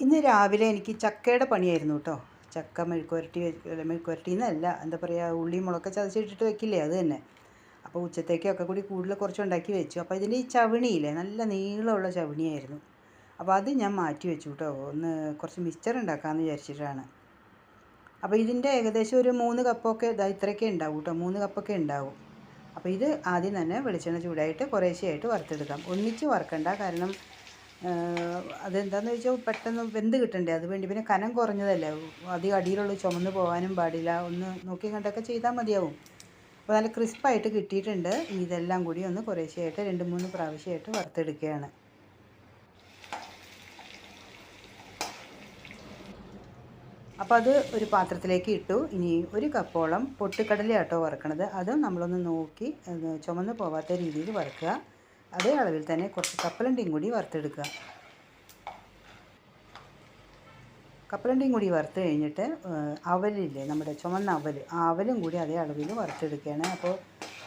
ഇന്ന് രാവിലെ എനിക്ക് ചക്കയുടെ പണിയായിരുന്നു കേട്ടോ. ചക്ക മെഴുക്കുരട്ടി മെഴുക്കുരട്ടി എന്നല്ല എന്താ പറയുക ഉള്ളി മുളക്ക ചതച്ചിട്ടിട്ട് വെക്കില്ലേ അത് തന്നെ. അപ്പോൾ ഉച്ചത്തേക്കൊക്കെ കൂടി കൂടുതൽ കുറച്ച് ഉണ്ടാക്കി വെച്ചു. അപ്പോൾ ഇതിന്റെ ഈ ചവിണിയില്ലേ നല്ല നീളമുള്ള ചവിണിയായിരുന്നു. അപ്പോൾ അത് ഞാൻ മാറ്റി വെച്ചു കേട്ടോ. ഒന്ന് കുറച്ച് മിക്സ്ചർ ഉണ്ടാക്കാമെന്ന് വിചാരിച്ചിട്ടാണ്. അപ്പോൾ ഇതിന്റെ ഏകദേശം ഒരു മൂന്ന് കപ്പൊക്കെ ഇതാ ഇത്രയൊക്കെ ഉണ്ടാവും കേട്ടോ. മൂന്ന് കപ്പൊക്കെ ഉണ്ടാവും. അപ്പോൾ ഇത് ആദ്യം തന്നെ വെളിച്ചെണ്ണ ചൂടായിട്ട് കുറേശ്ശെയായിട്ട് വറുത്തെടുക്കാം. ഒന്നിച്ച് വറുക്കണ്ട കാരണം അതെന്താണെന്ന് വെച്ചാൽ പെട്ടെന്ന് വെന്ത് കിട്ടണ്ടേ? അത് വേണ്ടി പിന്നെ കനം കുറഞ്ഞതല്ലേ? അധികം അടിയിലുള്ള ചുമന്ന് പോകാനും പാടില്ല. ഒന്ന് നോക്കി കണ്ടൊക്കെ ചെയ്താൽ മതിയാവും. അപ്പോൾ നല്ല ക്രിസ്പായിട്ട് കിട്ടിയിട്ടുണ്ട്. ഇതെല്ലാം കൂടി ഒന്ന് കുറേശ്ശെയായിട്ട് രണ്ട് മൂന്ന് പ്രാവശ്യമായിട്ട് വറുത്തെടുക്കുകയാണ്. അപ്പോൾ അത് ഒരു പാത്രത്തിലേക്ക് ഇട്ടു. ഇനി ഒരു കപ്പോളം പൊട്ടിക്കടലയാട്ടോ വറുക്കണത്. അതും നമ്മളൊന്ന് നോക്കി ചുമന്ന് പോവാത്ത രീതിയിൽ വറുക്കുക. അതേ അളവിൽ തന്നെ കുറച്ച് കപ്പലണ്ടിയും കൂടി വറുത്തെടുക്കുക. കപ്പലണ്ടിയും കൂടി വറുത്ത് കഴിഞ്ഞിട്ട് അവലില്ലേ നമ്മുടെ ചുമന്ന അവൽ ആ അവലും കൂടി അതേ അളവിൽ വറുത്തെടുക്കുകയാണ്. അപ്പോൾ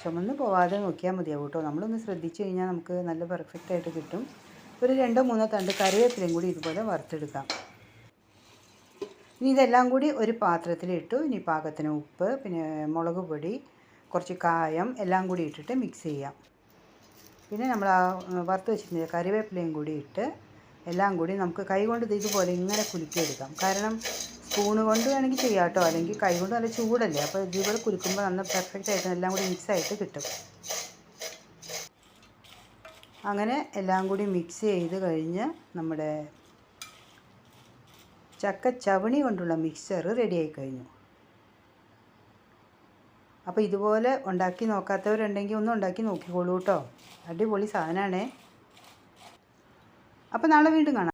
ചുമന്ന് പോവാതെ നോക്കിയാൽ മതിയാവും കേട്ടോ. നമ്മളൊന്ന് ശ്രദ്ധിച്ചു കഴിഞ്ഞാൽ നമുക്ക് നല്ല പെർഫെക്റ്റ് ആയിട്ട് കിട്ടും. ഒരു രണ്ടോ മൂന്നോ തണ്ട് കറിവേപ്പിലയും കൂടി ഇതുപോലെ വറുത്തെടുക്കാം. ഇനി ഇതെല്ലാം കൂടി ഒരു പാത്രത്തിലിട്ടു ഇനി പാകത്തിന് ഉപ്പ് പിന്നെ മുളക് പൊടി കുറച്ച് കായം എല്ലാം കൂടി ഇട്ടിട്ട് മിക്സ് ചെയ്യാം. പിന്നെ നമ്മൾ ആ വറുത്ത് വെച്ചിട്ടുണ്ട് കറിവേപ്പിലയും കൂടി ഇട്ട് എല്ലാം കൂടി നമുക്ക് കൈ കൊണ്ട് ഇതുപോലെ ഇങ്ങനെ കുലുക്കിയെടുക്കാം. കാരണം സ്പൂണ് കൊണ്ട് വേണമെങ്കിൽ ചെയ്യാം കേട്ടോ അല്ലെങ്കിൽ കൈ കൊണ്ട് നല്ല ചൂടല്ലേ. അപ്പോൾ ഇതുപോലെ കുലുക്കുമ്പോൾ നല്ല പെർഫെക്റ്റ് ആയിട്ട് എല്ലാം കൂടി മിക്സ് ആയിട്ട് കിട്ടും. അങ്ങനെ എല്ലാം കൂടി മിക്സ് ചെയ്ത് കഴിഞ്ഞ് നമ്മുടെ ചക്ക ചവണി കൊണ്ടുള്ള മിക്സർ റെഡിയായി കഴിഞ്ഞു. അപ്പോൾ ഇതുപോലെ ഉണ്ടാക്കി നോക്കാത്തവരുണ്ടെങ്കിൽ ഒന്ന് ഉണ്ടാക്കി നോക്കിക്കോളൂ കേട്ടോ അടിപൊളി സാധനമാണേ അപ്പോൾ നാളെ വീണ്ടും കാണാം.